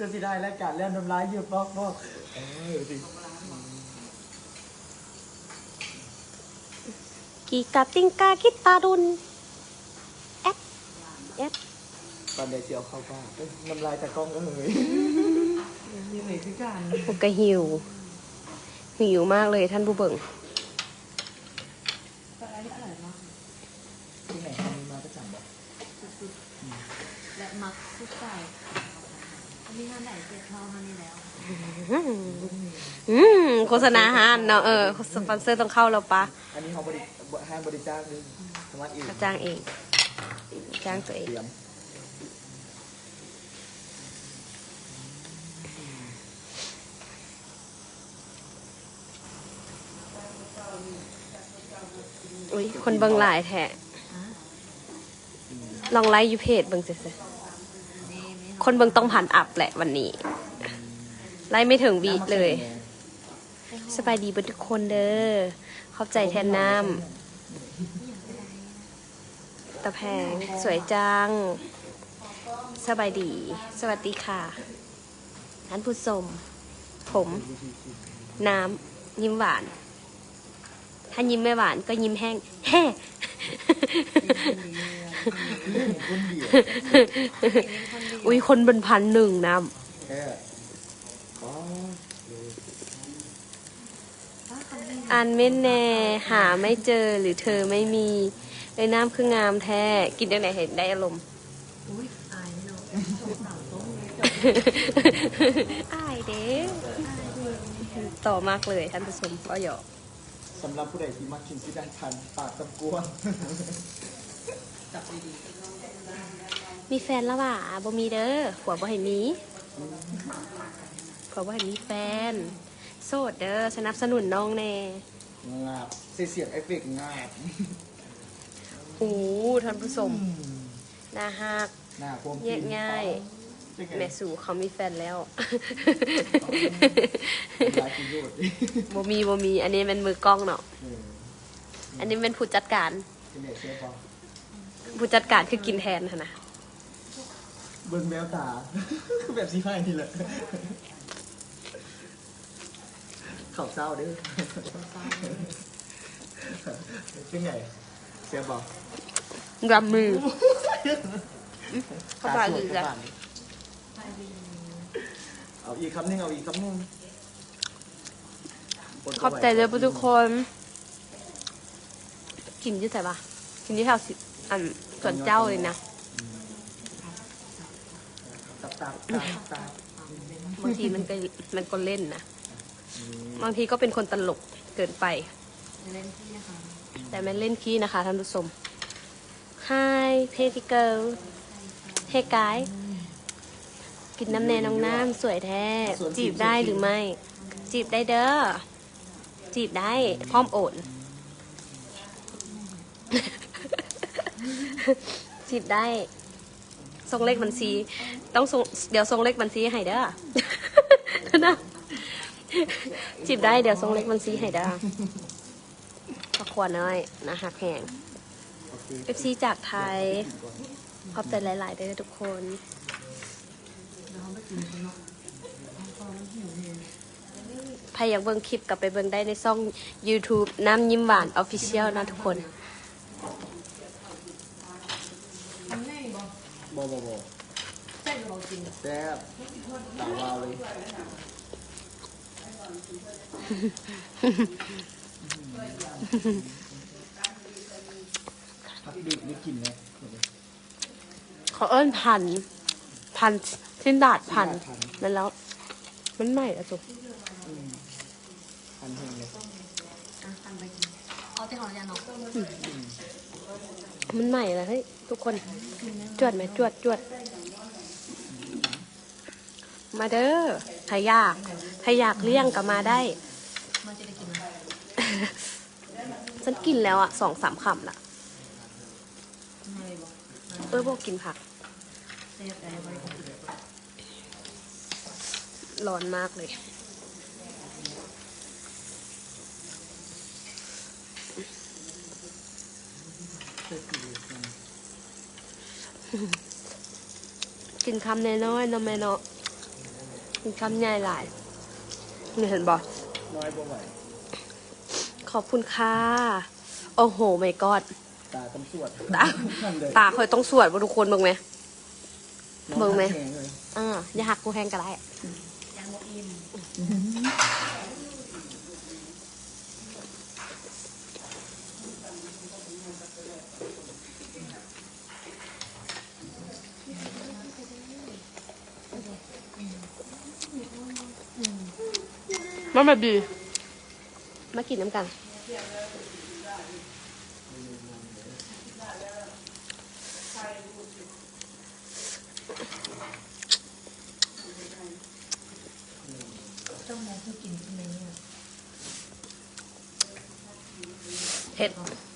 จะสิได้และการเล่นน้ำลายอยู่ปอกปอกเออสิกีกาติงกาคิดตาดุนแอดแอดตอนเดี๋ยวเจียวเข้าป้ากเอ้ยน้ำลายตะกล้องก็เลยยังไงคือการผมก็หิว หิวมากเลยท่านผู้เบิ่งแต่อันนี้อร่อยมากที่ไหนทำมีมาประจำบอกสุดๆและมักทุกใจ อันนี้งานไหนเจ็ดเท่านั้นนี่แล้วอืมโฆษณาอาหารเนาะเออสปอนเซอร์ต้องเข้าแล้วปะอันนี้เขาบริห้างบริจาคเลยสมัครเองก็จ้างเอง จ้างตัวเอง เตรียมอุ้ยคนเบิ่งหลายแท้ลองไลค์อยูเพจเบิ่งเสร็จนี่นี่ คนเบิงต้องผ่านอัพแหละวันนี้ ไลค์ไม่ถึงบีเลย สบายดีเบิดทุกคนเด้อขอบใจแทนน้ำตะแพงสวยจัง สบายดี สวัสดีค่ะท่านผู้ชมผม น้ำ ยิ้มหวาน ถ้ายิ้มไม่หวานก็ยิ้มแห้งแฮ่ คนเดียวอุ้ยคนเป็นพันหนึ่งน้แค่อ๋อำอันไม่แน่หาไม่เจอหรือเธอไม่มีเลยน้ำคืองามแท้กินได้ไหนเห็นได้อารมณ์อุ้ยอายเนาะสงสารต้มอายเด้ต่อมากเลยท่านผู้ชมก็หยอกสำหรับผู้ใดที่มักกินที่ด้านทันปากตำกวง จับดีมีแฟนแล้วว่ะบ่มีเด้อผัวบ่ให้มีผัวบ่ให้มีแฟน โสดเด้อสนับสนุนน้องแน่งาบเสียเสียงเอฟเฟกต์งาบโอ้ท่านผู้ชมน่าฮักหน้าพวมแยกง่ายเป็นไงแม่สู่เขามีแฟนแล้ว หลายประโยชน์บ่มีบ่มี อันนี้เป็นมือกล้องเนาะ เอออันนี้เป็นผู้จัดการ เป็นไงเชฟบอ ผู้จัดการคือกินแทนค่ะนะเบิ่งแววตา คือแบบซีไฟนี่แหละข่าวเศร้าเด้อเป็นไงเชฟบอรำมือ เข้าไปอีกแล้วเอาอีกคำหนึงเอาอีกคำหนึงขอบใจเลยทุกคน กินอยี่ใส่ปะกินที่แถวสิ อันสวนเจ้าเลยนะตับตับตับตับบางทีมันก็มันก็เล่นนะบางทีก็เป็นคนตลกเกินไป เล่นที่นะคะ แต่ไม่เล่นขี้นะคะท่านผู้ชม Hi pretty girl Hey guy กินน้ำแน่น้องน้ำสวยแท้ จีบได้หรือไม่ จีบได้เด้อ จีบได้พร้อมโอน จีบได้ส่งเลขบัญชี ต้องส่งเดี๋ยวส่งเลขบัญชีให้เด้อนะจีบได้เดี๋ยวส่งเลขบัญชีให้เด้อขอควรน้อยนะหักแหงเอฟซีจากไทย ขอบใจหลายๆเด้อทุกคนเดี๋ยอมันหิวเองใครอยากเบิ่งคลิปกลับไปเบิ่งได้ในช่อง YouTube น้ำยิ้มหวาน Official นะทุกคน ทำไง บอกบอบอบอใช่เราจริงแซ่บตาวาวเลยพักดิบนี่กินไหมเขาเอิ้นพัน พันสิ้นดาดพันพันนั่นแล้ว มันใหม่แล้วจุพันเฮงเลยอะตังไปกินเอาที่ของยาเนาะ มันใหม่แล้วเฮ้ยทุกคนจวดไหมจวดจวด มาเด้อถ้าอยากถ้าอยากเลี่ยงก็มาได้มันจะได้ฉันกินแล้วอะสองสามคำละเออบอกกินผัก ร้อนมากเลย กินคำน้อยๆเนาะแม่เนาะมีคำใหญ่หลายนี่เห็นบอน้อยบ่ไหวขอบคุณค่ะ โอ้โหไม่กอด ตาต้องสวด ตานั่นเลยตาคอยต้องสวดบ่ทุกคนเบิ่งไหมน้องเบิ่งไหมแข็งเลยอ่าอย่าหักกูแหงก็ได้ยังโมอิน มันแบบดีมากินน้ำกัน ต้องมองผู้กินทำไมเนี่ยเผ็ดเ